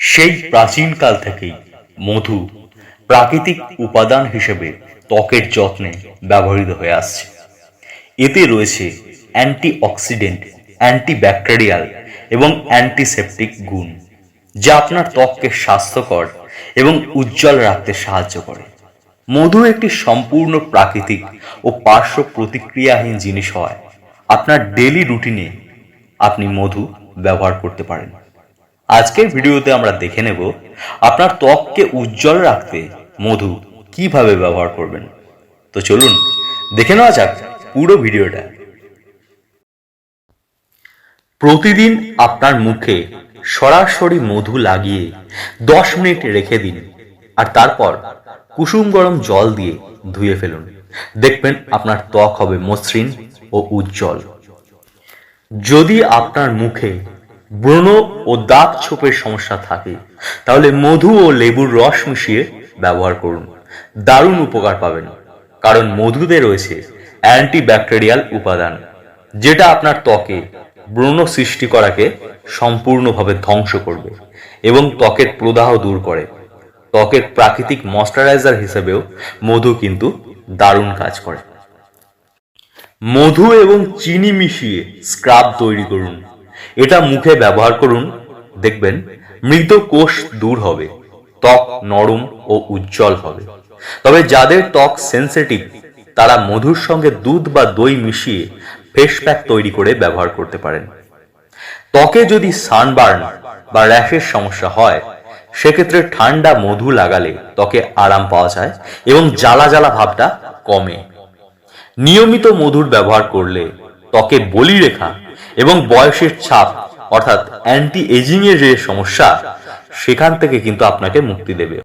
সেই প্রাচীনকাল থেকেই মধু প্রাকৃতিক উপাদান হিসেবে ত্বকের যত্নে ব্যবহৃত হয়ে আসছে। এতে রয়েছে অ্যান্টিঅক্সিডেন্ট, অ্যান্টিব্যাকটেরিয়াল এবং অ্যান্টিসেপটিক গুণ, যা আপনার ত্বককে স্বাস্থ্যকর এবং উজ্জ্বল রাখতে সাহায্য করে। মধু একটি সম্পূর্ণ প্রাকৃতিক ও পার্শ্ব প্রতিক্রিয়াহীন জিনিস হয়। আপনার ডেলি রুটিনে আপনি মধু ব্যবহার করতে পারেন। আজকের ভিডিওতে আমরা দেখে নেব আপনার ত্বককে উজ্জ্বল রাখতে মধু কীভাবে ব্যবহার করবেন। তো চলুন, দেখে নেওয়া যাক পুরো ভিডিওটা। প্রতিদিন আপনার মুখে সরাসরি মধু লাগিয়ে দশ মিনিট রেখে দিন আর তারপর কুসুম গরম জল দিয়ে ধুয়ে ফেলুন। দেখবেন আপনার ত্বক হবে মসৃণ ও উজ্জ্বল। যদি আপনার মুখে ব্রণ ও দাগ ছোপের সমস্যা থাকে। তাহলে মধু ও লেবুর রস মিশিয়ে ব্যবহার করুন। দারুণ উপকার পাবেন। কারণ মধুতে রয়েছে অ্যান্টিব্যাকটেরিয়াল উপাদান, যেটা আপনার ত্বকে ব্রণ সৃষ্টি করাকে সম্পূর্ণভাবে ধ্বংস করবে এবং ত্বকের প্রদাহ দূর করে। ত্বকের প্রাকৃতিক ময়শ্চারাইজার হিসেবেও মধু কিন্তু দারুণ কাজ করে। মধু এবং চিনি মিশিয়ে স্ক্রাব তৈরি করুন। এটা মুখে ব্যবহার করুন, দেখবেন মৃত কোষ দূর হবে, ত্বক নরম ও উজ্জ্বল হবে। তবে যাদের ত্বক সেন্সিটিভ তারা মধুর সঙ্গে দুধ বা দই মিশিয়ে ফেস প্যাক তৈরি করে ব্যবহার করতে পারেন। ত্বকে যদি সানবার্ন বা র্যাশের সমস্যা হয়, সেক্ষেত্রে ঠান্ডা মধু লাগালে ত্বকে আরাম পাওয়া যায় এবং জ্বালা জ্বালা ভাবটা কমে। নিয়মিত মধুর ব্যবহার করলে ত্বকে বলি রেখা এবং বয়সের ছাপ, অর্থাৎ অ্যান্টি এজিং এর যে সমস্যা, সেখান থেকে কিন্তু আপনাকে মুক্তি দেবে।